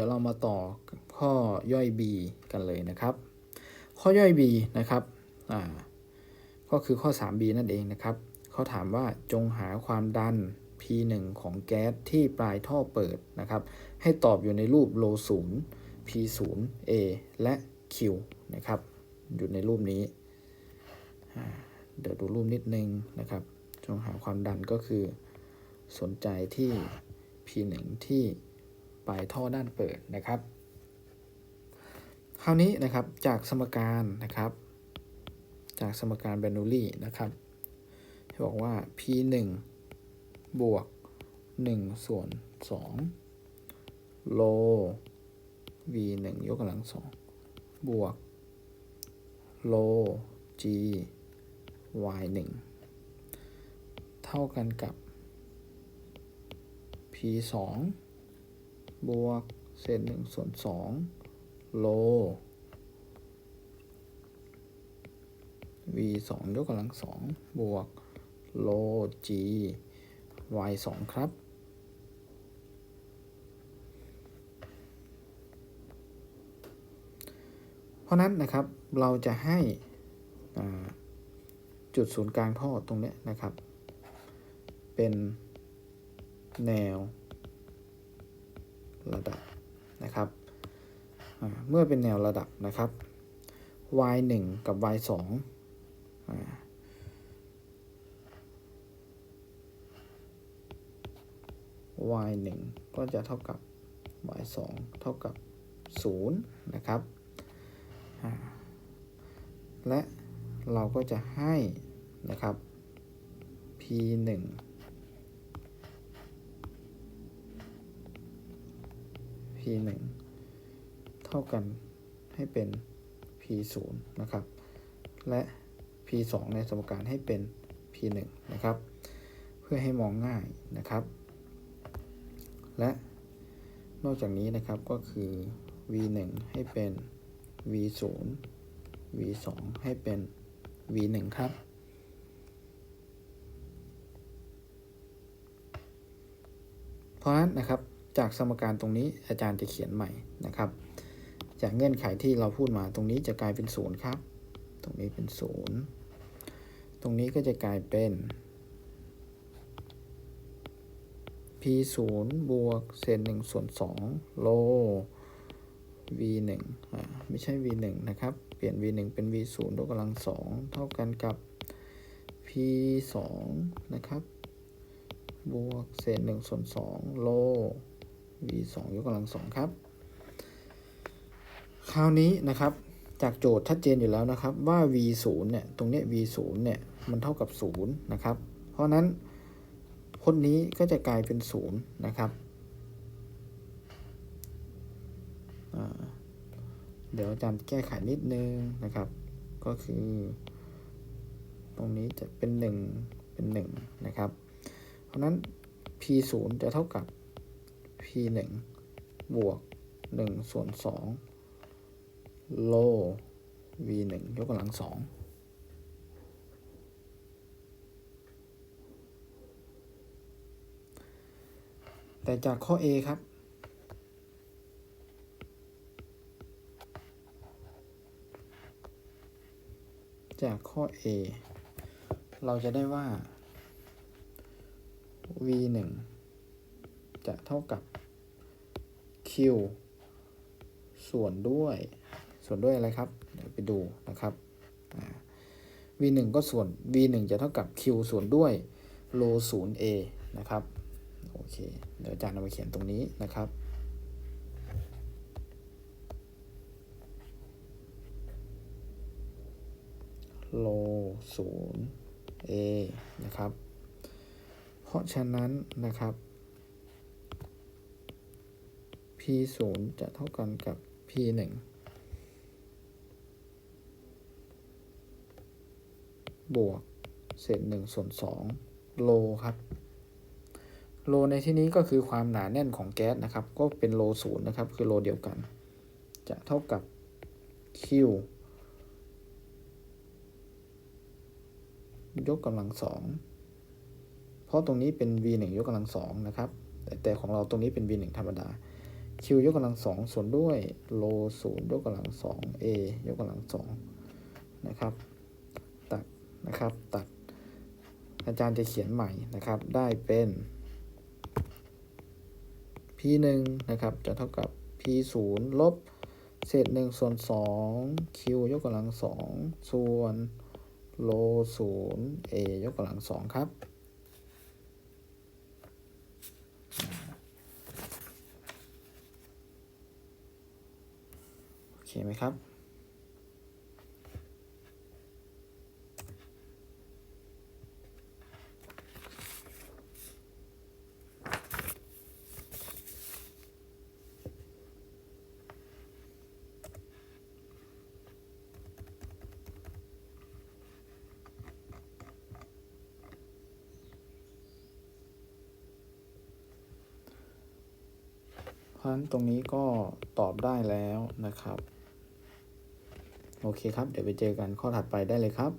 ดี๋ยวเรามาต่อข้อย่อย B กันเลยนะครับ ข้อย่อย B นะครับก็คือข้อ 3B นั่นเองนะครับเขาถามว่าจงหาความดัน P1 ของแก๊สที่ปลายท่อเปิดนะครับ ให้ตอบอยู่ในรูปโลศูนย์ P0 A และ Q นะครับ อยู่ในรูปนี้ เดี๋ยวดูรูปนิดนึงนะครับ จงหาความดันก็คือสนใจที่ P1 ที่ ลายท่อด้านเปิดนะครับ คราวนี้นะครับจากสมการนะครับ จากสมการแบนูลี่นะครับที่บอกว่า p 1บวก 1 ส่วน 2 โล v 1ยกกำลังสองบวก โล g y 1เท่ากันกับ p 2 บวกเศษหนึ่งส่วนสองโล v สองยกกำลังสองบวกโล g y สองครับ เพราะนั้นนะครับเราจะให้จุดศูนย์กลางท่อตรงนี้นะครับ เป็นแนว ระดับนะครับ เมื่อเป็นแนวระดับนะครับ y 1กับ y 2 y 1ก็จะเท่ากับ y 2เท่ากับ 0 นะครับ และเราก็จะให้นะครับ p 1 p 1 เท่ากันให้เป็น p 0นะครับ และ p 2ในสมการให้เป็น p 1นะครับ เพื่อให้มองง่ายนะครับ และนอกจากนี้นะครับก็คือ v 1ให้เป็น v 0 v 2ให้เป็น v 1ครับเพราะฉะนั้นนะครับ จากสมการตรงนี้อาจารย์จะเขียนใหม่นะครับ จากเงื่อนไขที่เราพูดมาตรงนี้จะกลายเป็นศูนย์ครับ ตรงนี้เป็นศูนย์ตรงนี้ก็จะกลายเป็น p 0บวกเศษ1ส่วน2โล v 1อ่าไม่ใช่ v 1นะครับ เปลี่ยน v 1เป็น v 0ยกกำลัง2เท่ากันกับ p 2นะครับ บวกเศษ1ส่วน2โล v 2ยกกำลังสองครับ คราวนี้นะครับจากโจทย์ชัดเจนอยู่แล้วนะครับว่า v 0เนี่ยตรงนี้ v 0เนี่ยมันเท่ากับ0นะครับ เพราะนั้นพจน์นี้ก็จะกลายเป็น0นะครับเดี๋ยวอาจารย์แก้ไขนิดนึงนะครับ ก็คือ ตรงนี้จะเป็น 1 เป็น 1 นะครับ เพราะนั้น p 0จะเท่ากับ p 1บวก1ส่วน2โล v 1ยกกำลังสองแต่จากข้อ A ครับ จากข้อ A เราจะได้ว่า v 1จะเท่ากับ q ส่วนด้วยส่วนด้วยอะไรครับ เดี๋ยวไปดูนะครับ v 1 ก็ส่วน v 1 จะเท่ากับ q ส่วนด้วยโลศูนย์ a นะครับ โอเค เดี๋ยวอาจารย์เอามาเขียนตรงนี้นะครับ โลศูนย์ a นะครับ เพราะฉะนั้นนะครับ p 0จะเท่ากันกับ p 1บวกเศษ1ส่วน2โลครับ โลในที่นี้ก็คือความหนาแน่นของแก๊สนะครับ ก็เป็นโลศูนย์นะครับ คือโลเดียวกัน จะเท่ากับ Q ยกกำลังสองเพราะตรงนี้เป็น v 1ยกกำลังสองนะครับ แต่ของเราตรงนี้เป็น v 1ธรรมดา q ยกกำลังสองส่วนด้วยโลศูนย์ยกกำลังสอง a ยกกำลังสองนะครับตัดนะครับตัด อาจารย์จะเขียนใหม่นะครับ ได้เป็น p 1นะครับจะเท่ากับ p 0ลบเศษ1ส่วน2 q ยกกำลังสองส่วนโลศูนย์ a ยกกำลังสองครับ เคไหมครับ เพราะฉะนั้นตรงนี้ก็ตอบได้แล้วนะครับ โอเคครับ เดี๋ยวไปเจอกันข้อถัดไปได้เลยครับ